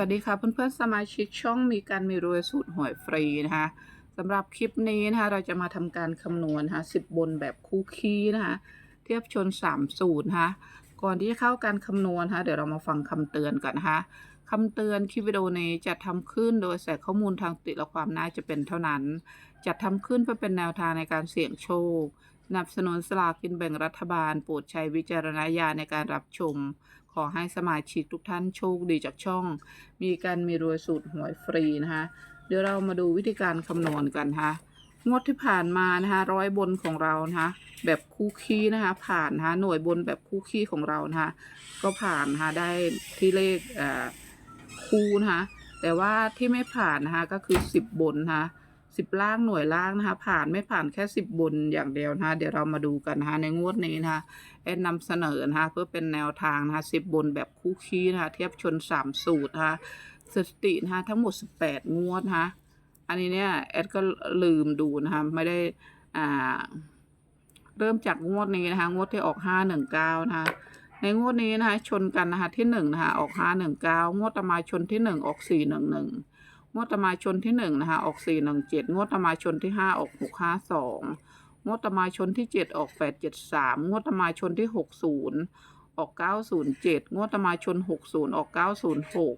วัสดีค่ะเพื่อนๆสมาชิกช่องมีการมีรวยสูตรหวยฟรีนะคะสำหรับคลิปนี้นะคะเราจะมาทำการคำนวณนะคะสิบบนแบบคู่คีนะคะเทียบชนสามสูตรนะคะก่อนที่จะเข้าการคำนวณนะคะเดี๋ยวเรามาฟังคำเตือนก่อนนะคะคำเตือนคลิปวิดีโอนี้จะทำขึ้นโดยใส่ข้อมูลทางติและความน่าจะเป็นเท่านั้นจะทำขึ้นเพื่อเป็นแนวทางในการเสี่ยงโชค สนับสนุนสลากกินแบ่งรัฐบาล โปรดใช้วิจารณญาณในการรับชม ขอให้สมาชิกทุกท่านโชคดีจากช่อง มีการมีรวยสูตรหวยฟรีนะคะ เดี๋ยวเรามาดูวิธีการคำนวณกันนะคะงวดที่ผ่านมานะคะร้อยบนของเรานะคะแบบคู่คี้นะคะผ่านนะคะหน่วยบนแบบคู่คี้ของเรานะคะก็ผ่านนะคะได้ที่เลขคู่นะคะแต่ว่าที่ไม่ผ่านนะคะก็คือสิบบนนะคะ สิบล่างหน่วยล่างนะคะ ผ่านไม่ผ่านแค่สิบบนอย่างเดียวนะคะเดี๋ยวเรามาดูกันนะคะในงวดนี้นะคะแอนนำเสนอนะคะเพื่อเป็นแนวทางนะคะสิบบนแบบคู่คี้นะคะเทียบชนสามสูตรนะคะสถิตินะคะทั้งหมดสิบแปดงวดนะคะอันนี้เนี่ยแอดก็ลืมดูนะคะไม่ได้อ่าเริ่มจากงวดนี้นะคะงวดที่ออกห้าหนึ่งเก้านะคะในงวดนี้นะคะชนกันนะคะที่หนึ่งนะคะออกห้าหนึ่งเก้างวดต่อมาชนที่หนึ่งออกสี่หนึ่งหนึ่ง งวดตมาชนที่หนึ่งนะคะ ออกสี่หนึ่งเจ็ดงวดตมาชนที่ห้าออกหกห้าสองงวดตมาชนที่เจ็ดออกแปดเจ็ดสามงวดตมาชนที่หกศูนย์ออกเก้าศูนย์เจ็ดงวดตมาชนหกศูนย์ออกเก้าศูนย์หก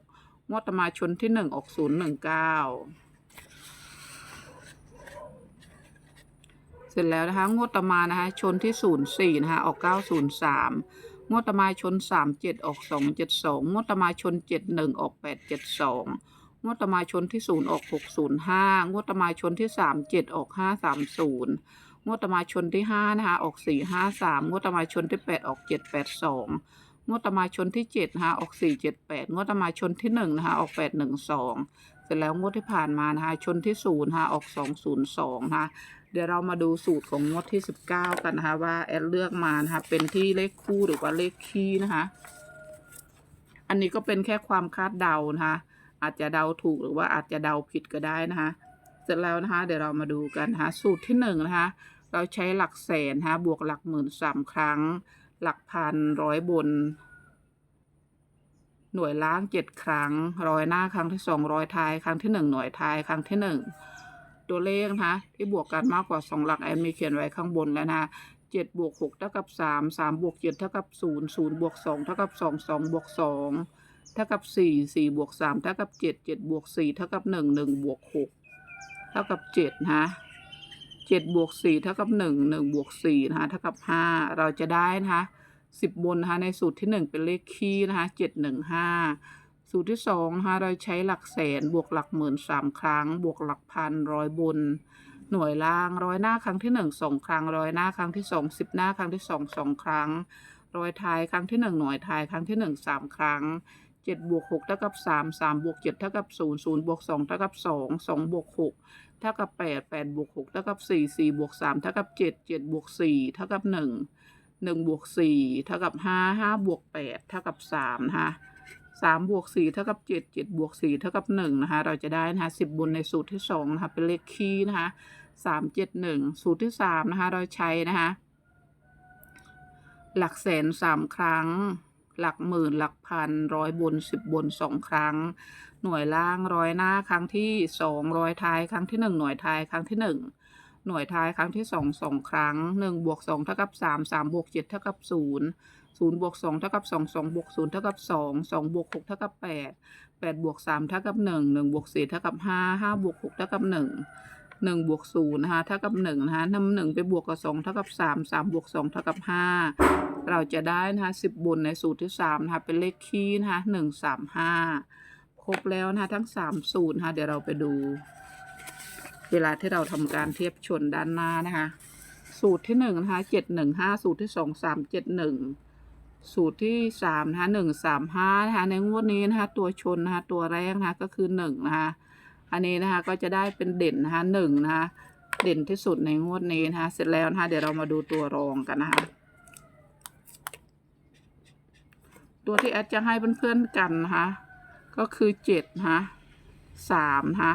งวดตมาชนที่หนึ่งออกศูนย์หนึ่งเก้าเสร็จแล้วนะคะ งวดตมานะคะ ชนที่ศูนย์สี่นะคะออกเก้าศูนย์สามงวดตมาชนสามเจ็ดออกสองเจ็ดสองงวดตมาชนเจ็ดหนึ่งออกแปดเจ็ดสอง งวดตมาชนที่ศูนย์ออกหกศูนย์ห้างวดตมาชนที่สามเจ็ดออกห้าสามศูนย์งวดตมาชนที่ห้านะคะออกสี่ห้าสามงวดตมาชนที่แปดออกเจ็ดแปดสองงวดตมาชนที่เจ็ดนะคะออกสี่เจ็ดแปดงวดตมาชนที่หนึ่งนะคะออกแปดหนึ่งสองเสร็จแล้วงวดที่ผ่านมานะคะชนที่ศูนย์นะคะออกสองศูนย์สองนะคะเดี๋ยวเรามาดูสูตรของงวดที่สิบเก้ากันนะคะว่าแอดเลือกมานะคะเป็นที่เลขคู่หรือว่าเลขคี่นะคะ อันนี้ก็เป็นแค่ความคาดเดานะคะ อาจจะเดาถูกหรือว่าอาจจะเดาผิดก็ได้นะคะ เสร็จแล้วนะคะ เดี๋ยวเรามาดูกันนะคะสูตรที่หนึ่งนะคะ เราใช้หลักแสนฮะบวกหลักหมื่นสามครั้ง หลักพันร้อยบน หน่วยล่างเจ็ดครั้งร้อยหน้าครั้งที่สองร้อยท้ายครั้งที่หนึ่งหน่วยท้ายครั้งที่หนึ่งตัวเลขนะคะที่บวกกันมากกว่าสองหลักแอนมีเขียนไว้ข้างบนแล้วนะเจ็ดบวกหกเท่ากับสามสามบวกเจ็ดเท่ากับศูนย์ศูนย์บวกสองเท่ากับสองสองบวกสอง เท่ากับสี่สี่บวกสามเท่ากับเจ็ดเจ็ดบวกสี่เท่ากับหนึ่งหนึ่งบวกหกเท่ากับเจ็ดนะเจ็ดบวกสี่เท่ากับหนึ่งหนึ่งบวกสี่นะคะเท่ากับห้าเราจะได้นะคะสิบบนนะคะในสูตรที่หนึ่งเป็นเลขคี่นะคะเจ็ดหนึ่งห้าสูตรที่สองนะคะเราใช้หลักแสนบวกหลักหมื่นสามครั้ง บวกหลักพันร้อยบน หน่วยล่างร้อยหน้าครั้งที่หนึ่งสองครั้งร้อยหน้าครั้งที่สองสิบหน้าครั้งที่สองสองครั้งร้อยท้ายครั้งที่หนึ่งหน่วยท้ายครั้งที่หนึ่งสามครั้ง เจ็ดบวกหกเท่ากับสามสามบวกเจ็ดเท่ากับศูนย์ศูนย์บวกสองเท่ากับสองสองบวกหกเท่ากับแปดแปดบวกหกเท่ากับสี่สี่บวกสามเท่ากับเจ็ดเจ็ดบวกสี่เท่ากับหนึ่งหนึ่งบวกสี่เท่ากับห้าห้าบวกแปดเท่ากับสามนะคะสามบวกสี่เท่ากับเจ็ดเจ็ดบวกสี่เท่ากับหนึ่งนะคะ เราจะได้นะคะสิบบนในสูตรที่สองนะคะ เป็นเลขคี่นะคะสามเจ็ดหนึ่งสูตรที่สามนะคะ เราใช้นะคะ หลักแสนสามครั้ง หลักหมื่นหลักพันร้อยบนสิบบนสองครั้ง หน่วยล่างร้อยหน้าครั้งที่สองร้อยท้ายครั้งที่หนึ่งหน่วยท้ายครั้งที่หนึ่งหน่วยท้ายครั้งที่สองสองครั้งหนึ่งบวกสองเท่ากับสามสามบวกเจ็ดเท่ากับศูนย์ศูนย์บวกสองเท่ากับสองสองบวกศูนย์เท่ากับสองสองบวกหกเท่ากับแปดแปดบวกสามเท่ากับหนึ่งหนึ่งบวกสี่เท่ากับห้าห้าบวกหกเท่ากับหนึ่งหนึ่งบวกศูนย์นะคะเท่ากับหนึ่งนะคะนำหนึ่งไปบวกกับสองเท่ากับสามสามบวกสองเท่ากับห้า เราจะได้นะคะสิบบนในสูตรที่สามนะคะเป็นเลขคี่นะคะหนึ่งสามห้าครบแล้วนะคะทั้งสามสูตรนะคะเดี๋ยวเราไปดู เวลาที่เราทำการเทียบชนด้านหน้านะคะ สูตรที่หนึ่งนะคะเจ็ดหนึ่งห้าสูตรที่สองสามเจ็ดหนึ่งสูตรที่สามนะคะหนึ่งสามห้านะคะในงวดนี้นะคะตัวชนนะคะตัวแรกนะคะก็คือหนึ่งนะคะอันนี้นะคะก็จะได้เป็นเด่นนะคะหนึ่งนะคะเด่นที่สุดในงวดนี้นะคะเสร็จแล้วนะคะเดี๋ยวเรามาดูตัวรองกันนะคะ ตัวที่แอดจะให้เพื่อนๆกันนะคะ ก็คือเจ็ดนะคะสามนะคะ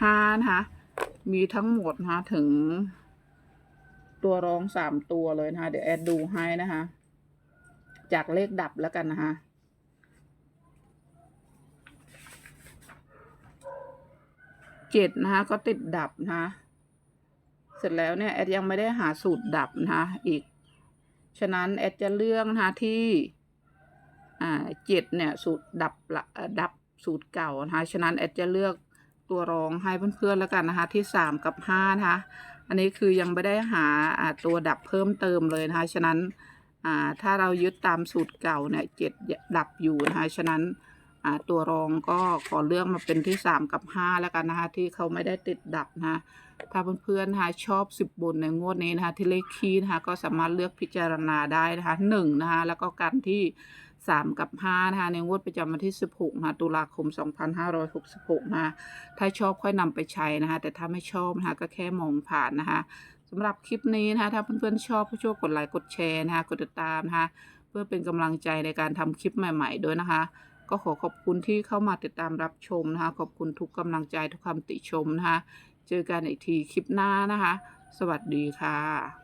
ห้านะคะมีทั้งหมดนะคะถึง ตัวรองสามตัวเลยนะคะ เดี๋ยวแอดดูให้นะคะ จากเลขดับแล้วกันนะคะเจ็ดนะคะก็ติดดับนะคะเสร็จแล้วเนี่ยแอดยังไม่ได้หาสูตรดับนะคะอีก ฉะนั้นแอดจะเลือกนะคะที่ เจ็ดเนี่ยสูตรดับละดับสูตรเก่านะคะฉะนั้นแอดจะเลือกตัวรองให้เพื่อนๆแล้วกันนะคะที่สามกับห้านะคะอันนี้คือยังไม่ได้หาตัวดับเพิ่มเติมเลยนะคะฉะนั้นอ่าถ้าเรายึดตามสูตรเก่าเนี่ยเจ็ดดับอยู่นะคะฉะนั้นอ่าตัวรองก็ขอเลือกมาเป็นที่สามกับห้าแล้วกันนะคะที่เขาไม่ได้ติดดับนะคะถ้าเพื่อนๆนะคะชอบสิบบนในงวดนี้นะคะที่เลขคีนะคะก็สามารถเลือกพิจารณาได้นะคะหนึ่งนะคะแล้วก็กันที่ สามกับห้านะคะ ในงวดประจำวันที่สิบหกนะคะตุลาคมสองพันห้าร้อยหกสิบหกนะคะถ้าชอบค่อยนำไปใช้นะคะ แต่ถ้าไม่ชอบนะคะก็แค่มองผ่านนะคะสำหรับคลิปนี้นะคะ ถ้าเพื่อนๆชอบก็ช่วยกดไลค์ กดแชร์นะคะ กดติดตามนะคะ เพื่อเป็นกำลังใจในการทำคลิปใหม่ ๆ ด้วยนะคะ ก็ขอขอบคุณที่เข้ามาติดตามรับชมนะคะ ขอบคุณทุกกำลังใจทุกคำติชมนะคะ เจอกันอีกทีคลิปหน้านะคะ สวัสดีค่ะ